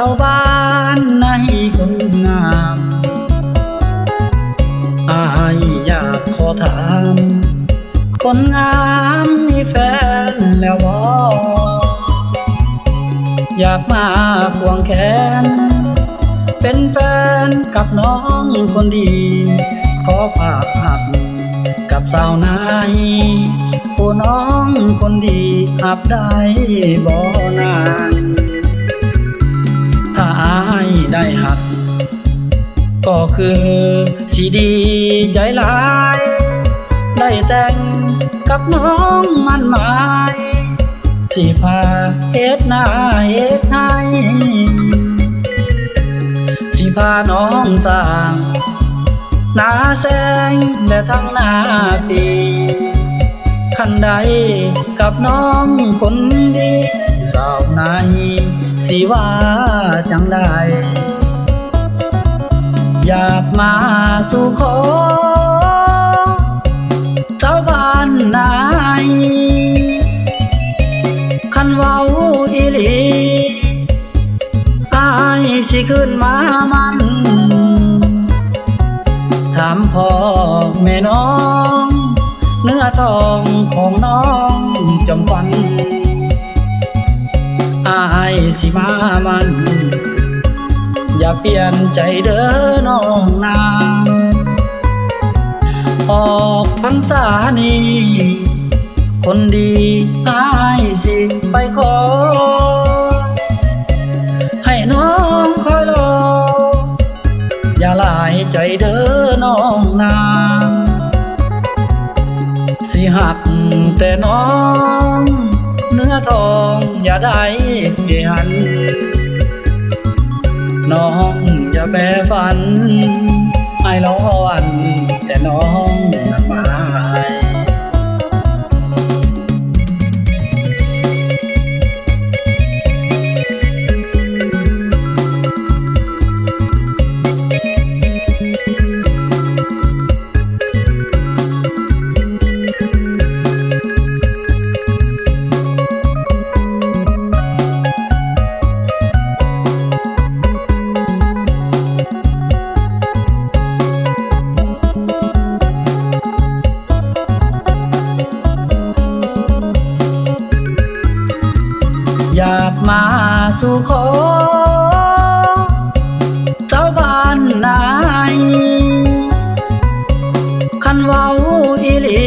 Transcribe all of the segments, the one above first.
าวบ้านในคนงามอายอยากขอถามคนงามมีแฟนแล้วบ่อยากมาควงแขน เป็นแฟนกับน้องคนดี ขอฝากหักกับสาวนายผู้น้องคนดีหับได้บ่นา ก็คือสีดีใจหลาย ได้แต่งกับน้องมันหมายสิพาเฮ็ดหน้าเฮ็ดให้สิพาน้องสร้างหน้าแสงและทั้งหน้าปีคันใดกับน้องคนดีสาวนายสิว่าจังได้ อยากมาสู่ขอเจ้าบ้านนายคันเว้าอีหลีอายสิขึ้นมามัน ถามพ่อแม่น้อง เนื้อทองของน้องจำฟันอายสิมามัน อย่าเปลี่ยนใจเด้อน้องนางออกพรรษานี้คนดีอายสิไปขอ ให้น้องคอยรอ อย่าหลายใจเด้อน้องนาง สิหักแต่น้อง เนื้อทองอย่าได้หันน้ ฝัน สู่ขอเจ้าบ้านนายคันเว้าอีหลี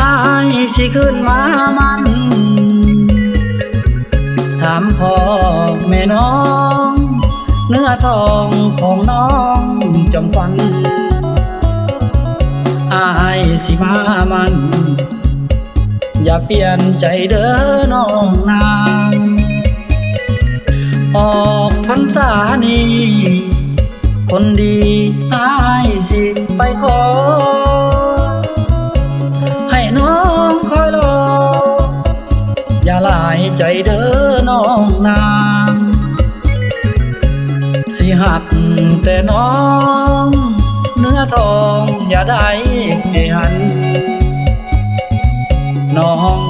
อายสิขึ้นมามัน ถามพ่อแม่น้อง เนื้อทองของน้องจำฟันอายสิมามัน อย่าเปลี่ยนใจเด้อน้องนา อกพรรษานี คนดีอายสิไปขอ ให้น้องคอยรอ อย่าหลายใจเด้อน้องนางสิหักแต่น้อง เนื้อทองอย่าได้หัน น้อง